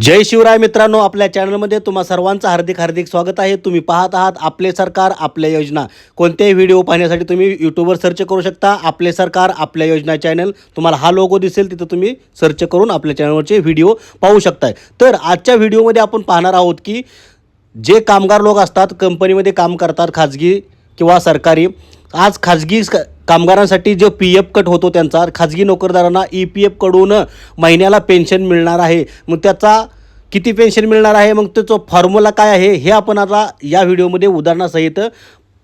जय शिवराय मित्रांनो आपल्या चॅनलमध्ये तुम्हा सर्वांचं हार्दिक हार्दिक स्वागत आहे. तुम्ही पाहत आहात आपले सरकार आपल्या योजना. कोणत्याही व्हिडिओ पाहण्यासाठी तुम्ही यूट्यूबवर सर्च करू शकता. आपले सरकार आपल्या योजना चॅनल. तुम्हाला हा लोगो दिसेल तिथं तुम्ही सर्च करून आपल्या चॅनलवरचे व्हिडिओ पाहू शकताय. तर आजच्या व्हिडिओमध्ये आपण पाहणार आहोत की जे कामगार लोक असतात कंपनीमध्ये काम करतात खाजगी किंवा सरकारी आज खाजगी कामगारांसाठी जो पी एफ कट होतो त्यांचा खाजगी नोकरदारांना ई पी एफकडून महिन्याला पेन्शन मिळणार आहे. मग त्याचा किती पेन्शन मिळणार आहे? मग त्याचं फॉर्म्युला काय आहे? हे आपण आता या व्हिडिओमध्ये उदाहरणासहित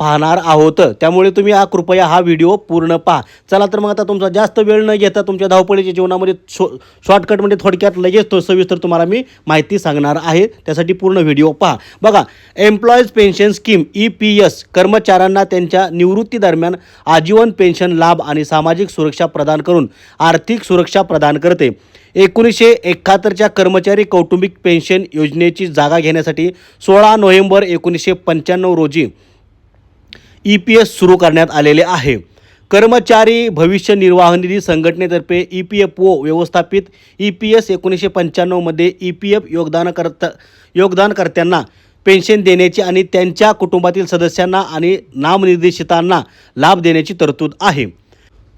पाहणार आहोत. त्यामुळे तुम्ही हा कृपया हा व्हिडिओ पूर्ण पहा. चला तर मग आता तुमचा जास्त वेळ न घेता तुमच्या धावपळीच्या जीवनामध्ये शो शॉर्टकटमध्ये म्हणजे थोडक्यात लगेच तो सविस्तर तुम्हाला मी माहिती सांगणार आहे. त्यासाठी पूर्ण व्हिडिओ पहा. बघा employees pension scheme E P S कर्मचाऱ्यांना त्यांच्या निवृत्तीदरम्यान आजीवन पेन्शन लाभ आणि सामाजिक सुरक्षा प्रदान करून आर्थिक सुरक्षा प्रदान करते. एकोणीसशे एकाहत्तरच्या कर्मचारी कौटुंबिक पेन्शन योजनेची जागा घेण्यासाठी सोळा नोव्हेंबर एकोणीसशे पंच्याण्णव रोजी ई पी एस सुरू करण्यात आलेले आहे. कर्मचारी भविष्य निर्वाह निधी संघटनेतर्फे ई पी एफ ओ व्यवस्थापित ई पी एस एकोणीसशे पंच्याण्णवमध्ये ई पी एफ योगदानकर्ता योगदानकर्त्यांना पेन्शन देण्याची आणि त्यांच्या कुटुंबातील सदस्यांना आणि नामनिर्देशितांना लाभ देण्याची तरतूद आहे.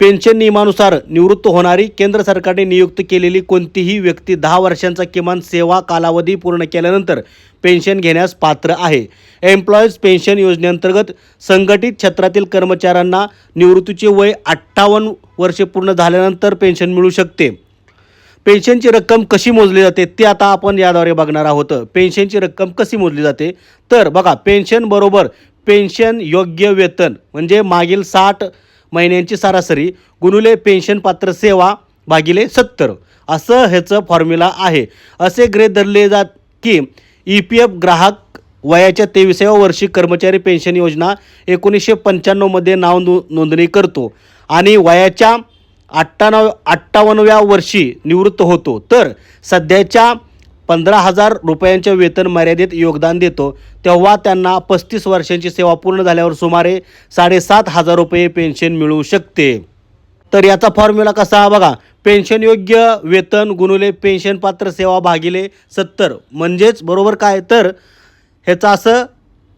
पेन्शन नियमानुसार निवृत्त होणारी केंद्र सरकारने नियुक्त केलेली कोणतीही व्यक्ती दहा वर्षांचा किमान सेवा कालावधी पूर्ण केल्यानंतर पेन्शन घेण्यास पात्र आहे. एम्प्लॉईज पेन्शन योजनेअंतर्गत संघटित क्षेत्रातील कर्मचाऱ्यांना निवृत्तीचे वय अठ्ठावन्न वर्षे पूर्ण झाल्यानंतर पेन्शन मिळू शकते. पेन्शनची रक्कम कशी मोजली जाते ते आता आपण याद्वारे बघणार आहोत. पेन्शनची रक्कम कशी मोजली जाते? तर बघा पेन्शन बरोबर पेन्शन योग्य वेतन म्हणजे मागील साठ महिन्यांची सरासरी गुणुले पेन्शन पात्र सेवा भागिले सत्तर. असं ह्याचं फॉर्म्युला आहे. असे गृहीत धरले जात की ई पी एफ ग्राहक वयाच्या तेविसाव्या वर्षी कर्मचारी पेन्शन योजना एकोणीसशे पंच्याण्णवमध्ये नाव नो नोंदणी करतो आणि वयाच्या अठ्ठाण्णव अठ्ठावन्नव्या वर्षी निवृत्त होतो. तर सध्याच्या पंधरा हजार रुपयांच्या वेतन मर्यादेत योगदान देतो. तेव्हा त्यांना पस्तीस वर्षांची सेवा पूर्ण झाल्यावर सुमारे साडेसात हजार रुपये पेन्शन मिळू शकते. तर याचा फॉर्म्युला कसा बघा. पेन्शन योग्य वेतन गुणुले पेन्शन पात्र सेवा भागिले सत्तर. म्हणजेच बरोबर काय? तर ह्याचं असं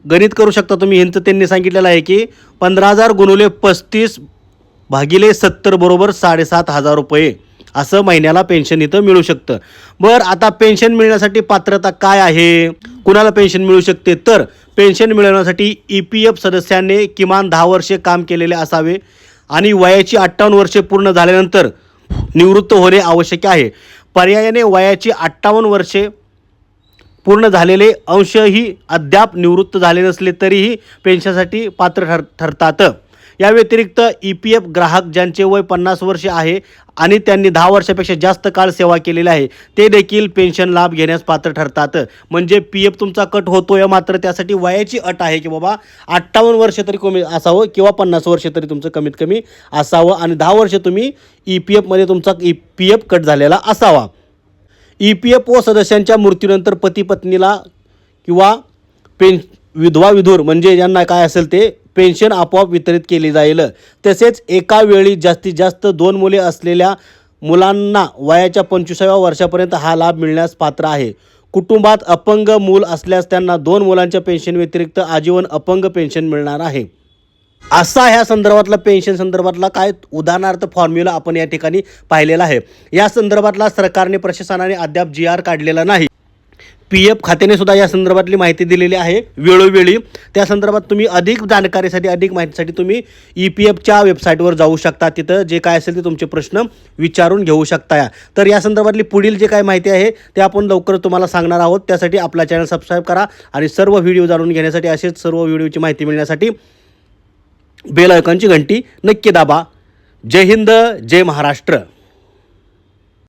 गणित करू शकता तुम्ही. ह्यांचं त्यांनी सांगितलेलं आहे की पंधरा हजार गुणुले पस्तीस भागिले सत्तर बरोबर साडेसात हजार रुपये. असं महिन्याला पेन्शन इथं मिळू शकतं. बरं आता पेन्शन मिळण्यासाठी पात्रता काय आहे? कुणाला पेन्शन मिळू शकते? तर पेन्शन मिळवण्यासाठी ई पी एफ सदस्याने किमान दहा वर्षे काम केलेले असावे आणि वयाची अठ्ठावन्न वर्षे पूर्ण झाल्यानंतर निवृत्त होणे आवश्यक आहे. पर्यायाने वयाची अठ्ठावन्न वर्षे पूर्ण झालेले अंशही अद्याप निवृत्त झाले नसले तरीही पेन्शनसाठी पात्र ठर ठरतात. या व्यतिरिक्त ई पी एफ ग्राहक ज्यांचे वय पन्नास वर्षे आहे आणि त्यांनी दहा वर्षापेक्षा जास्त काळ सेवा केलेली आहे ते देखील पेन्शन लाभ घेण्यास पात्र ठरतात. म्हणजे पी एफ तुमचा कट होतो आहे मात्र त्यासाठी वयाची अट आहे की बाबा अठ्ठावन्न वर्ष तरी कमी असावं किंवा पन्नास वर्ष तरी तुमचं कमीत कमी असावं आणि दहा वर्ष तुम्ही ई पी एफमध्ये तुमचा ई पी एफ कट झालेला असावा. ई पी एफ ओ सदस्यांच्या मृत्यूनंतर पती पत्नीला किंवा पेन विधवा विधूर म्हणजे ज्यांना काय असेल ते पेन्शन आपोआप वितरित केली जाईल. तसेच एका वेळी जास्तीत जास्त दोन मुले असलेल्या मुलांना वयाच्या पंचवीसाव्या वर्षापर्यंत हा लाभ मिळण्यास पात्र आहे. कुटुंबात अपंग मूल असल्यास त्यांना दोन मुलांच्या पेन्शन व्यतिरिक्त आजीवन अपंग पेन्शन मिळणार आहे. असा ह्या संदर्भातला पेन्शन संदर्भातला काय उदाहरणार्थ फॉर्म्युला आपण या ठिकाणी पाहिलेला आहे. या संदर्भातला सरकारने प्रशासनाने अद्याप जी आर काढलेला नाही. पी एफ खात्याने सुद्धा या संदर्भातली माहिती दिलेली आहे. वेळोवेळी त्या संदर्भात तुम्ही अधिक जाणकारीसाठी अधिक माहितीसाठी तुम्ही ई पी एफच्या वेबसाईटवर जाऊ शकता. तिथं जे काय असेल ते तुमचे प्रश्न विचारून घेऊ शकता. तर या संदर्भातली पुढील जे काय माहिती आहे ते आपण लवकर तुम्हाला सांगणार आहोत. त्यासाठी आपला चॅनल सबस्क्राईब करा आणि सर्व व्हिडिओ जाणून घेण्यासाठी असेच सर्व व्हिडिओची माहिती मिळण्यासाठी बेल आयकॉनची घंटी नक्की दाबा. जय हिंद जय महाराष्ट्र.